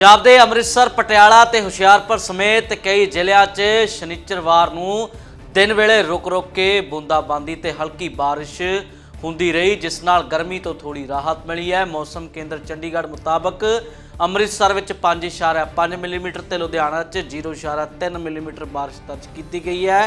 ਪੰਜਾਬ ਦੇ ਅੰਮ੍ਰਿਤਸਰ, ਪਟਿਆਲਾ ਤੇ ਹੁਸ਼ਿਆਰਪੁਰ ਸਮੇਤ ਕਈ ਜ਼ਿਲ੍ਹਿਆਂ 'ਚ ਸ਼ਨੀਚਰਵਾਰ ਨੂੰ ਦਿਨ ਵੇਲੇ ਰੁਕ-ਰੁਕ ਕੇ ਬੂੰਦਾਬਾਂਦੀ ਤੇ ਹਲਕੀ ਬਾਰਿਸ਼ ਹੁੰਦੀ ਰਹੀ, ਜਿਸ ਨਾਲ ਗਰਮੀ ਤੋਂ ਥੋੜੀ ਰਾਹਤ ਮਿਲੀ ਹੈ। ਮੌਸਮ ਕੇਂਦਰ ਚੰਡੀਗੜ੍ਹ ਮੁਤਾਬਕ ਅੰਮ੍ਰਿਤਸਰ ਵਿੱਚ 5.5 ਮਿਲੀਮੀਟਰ ਤੇ ਲੁਧਿਆਣਾ 'ਚ 0.3 ਮਿਲੀਮੀਟਰ ਬਾਰਿਸ਼ ਦਰਜ ਕੀਤੀ ਗਈ ਹੈ।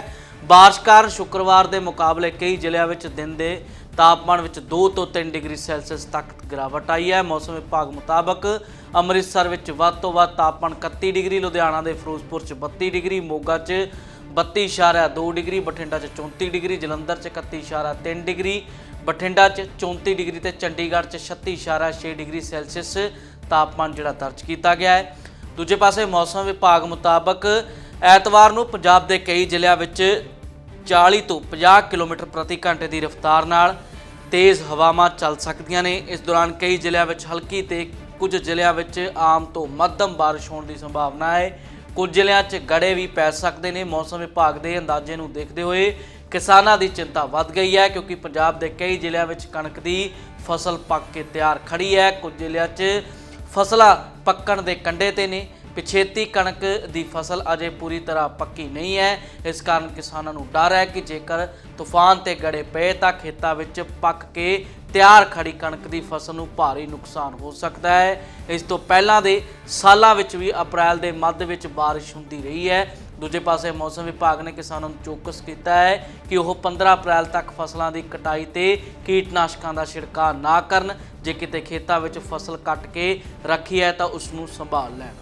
ਬਾਰਿਸ਼ ਕਾਰਨ ਸ਼ੁੱਕਰਵਾਰ ਦੇ ਮੁਕਾਬਲੇ ਕਈ ਜ਼ਿਲ੍ਹਿਆਂ ਵਿੱਚ ਦਿਨ ਦੇ ਤਾਪਮਾਨ ਵਿੱਚ 2 ਤੋਂ 3 ਡਿਗਰੀ ਸੈਲਸੀਅਸ ਤੱਕ ਗਿਰਾਵਟ ਆਈ ਹੈ। ਮੌਸਮ ਵਿਭਾਗ ਮੁਤਾਬਕ ਅੰਮ੍ਰਿਤਸਰ ਵਿੱਚ ਵੱਧ ਤੋਂ ਵੱਧ ਤਾਪਮਾਨ 31 ਡਿਗਰੀ, ਲੁਧਿਆਣਾ ਦੇ ਫਿਰੋਜ਼ਪੁਰ 'ਚ 32 ਡਿਗਰੀ, ਮੋਗਾ 'ਚ 32.2 ਡਿਗਰੀ, ਬਠਿੰਡਾ 'ਚ 34 ਡਿਗਰੀ, ਜਲੰਧਰ 'ਚ 31.3 ਡਿਗਰੀ, ਬਠਿੰਡਾ 'ਚ 34 ਡਿਗਰੀ ਤੇ ਚੰਡੀਗੜ੍ਹ 'ਚ 36.6 ਡਿਗਰੀ ਸੈਲਸੀਅਸ ਤਾਪਮਾਨ ਜਿਹੜਾ ਦਰਜ ਕੀਤਾ ਗਿਆ ਹੈ। ਦੂਜੇ ਪਾਸੇ ਮੌਸਮ ਵਿਭਾਗ ਮੁਤਾਬਕ ਐਤਵਾਰ ਨੂੰ ਪੰਜਾਬ ਦੇ ਕਈ ਜ਼ਿਲ੍ਹਿਆਂ ਵਿੱਚ 40 ਤੋਂ 50 ਕਿਲੋਮੀਟਰ ਪ੍ਰਤੀ ਘੰਟੇ ਦੀ ਰਫ਼ਤਾਰ ਨਾਲ ਤੇਜ਼ ਹਵਾਵਾਂ ਚੱਲ ਸਕਦੀਆਂ ਨੇ। ਇਸ ਦੌਰਾਨ ਕਈ ਜ਼ਿਲ੍ਹਿਆਂ ਵਿੱਚ ਹਲਕੀ ਤੇ ਕੁਝ ਜ਼ਿਲ੍ਹਿਆਂ ਵਿੱਚ ਆਮ ਤੋਂ ਮੱਧਮ ਬਾਰਿਸ਼ ਹੋਣ ਦੀ ਸੰਭਾਵਨਾ ਹੈ। ਕੁਝ ਜ਼ਿਲ੍ਹਿਆਂ 'ਚ ਗੜੇ ਵੀ ਪੈ ਸਕਦੇ ਨੇ। ਮੌਸਮ ਵਿਭਾਗ ਦੇ ਅੰਦਾਜ਼ੇ ਨੂੰ ਦੇਖਦੇ ਹੋਏ ਕਿਸਾਨਾਂ ਦੀ ਚਿੰਤਾ ਵੱਧ ਗਈ ਹੈ ਕਿਉਂਕਿ ਪੰਜਾਬ ਦੇ ਕਈ ਜ਼ਿਲ੍ਹਿਆਂ ਵਿੱਚ ਕਣਕ ਦੀ ਫਸਲ ਪੱਕ ਕੇ ਤਿਆਰ ਖੜੀ ਹੈ। ਕੁਝ ਜ਼ਿਲ੍ਹਿਆਂ 'ਚ ਫਸਲਾਂ ਪੱਕਣ ਦੇ ਕੰਢੇ ਤੇ ਨੇ। ਪਿਛੇਤੀ ਕਣਕ ਦੀ ਫਸਲ ਅਜੇ ਪੂਰੀ ਤਰ੍ਹਾਂ ਪੱਕੀ ਨਹੀਂ ਹੈ। ਇਸ ਕਾਰਨ ਕਿਸਾਨਾਂ ਨੂੰ ਡਰ ਹੈ ਕਿ ਜੇਕਰ ਤੂਫਾਨ ਤੇ ਗੜੇ ਪਏ ਤਾਂ ਖੇਤਾਂ ਵਿੱਚ ਪੱਕ ਕੇ ਤਿਆਰ ਖੜੀ ਕਣਕ ਦੀ ਫਸਲ ਨੂੰ ਭਾਰੀ ਨੁਕਸਾਨ ਹੋ ਸਕਦਾ ਹੈ। ਇਸ ਤੋਂ ਪਹਿਲਾਂ ਦੇ ਸਾਲਾਂ ਵਿੱਚ ਵੀ ਅਪ੍ਰੈਲ ਦੇ ਮੱਧ ਵਿੱਚ ਬਾਰਿਸ਼ ਹੁੰਦੀ ਰਹੀ ਹੈ। ਦੂਜੇ ਪਾਸੇ ਮੌਸਮ ਵਿਭਾਗ ਨੇ ਕਿਸਾਨਾਂ ਨੂੰ ਚੌਕਸ ਕੀਤਾ ਹੈ ਕਿ ਉਹ 15 ਅਪ੍ਰੈਲ ਤੱਕ ਫਸਲਾਂ ਦੀ ਕਟਾਈ ਤੇ ਕੀਟਨਾਸ਼ਕਾਂ ਦਾ ਛਿੜਕਾਅ ਨਾ ਕਰਨ। ਜੇ ਕਿਤੇ ਖੇਤਾਂ ਵਿੱਚ ਫਸਲ ਕੱਟ ਕੇ ਰੱਖੀ ਹੈ ਤਾਂ ਉਸ ਨੂੰ ਸੰਭਾਲ ਲੈਣ।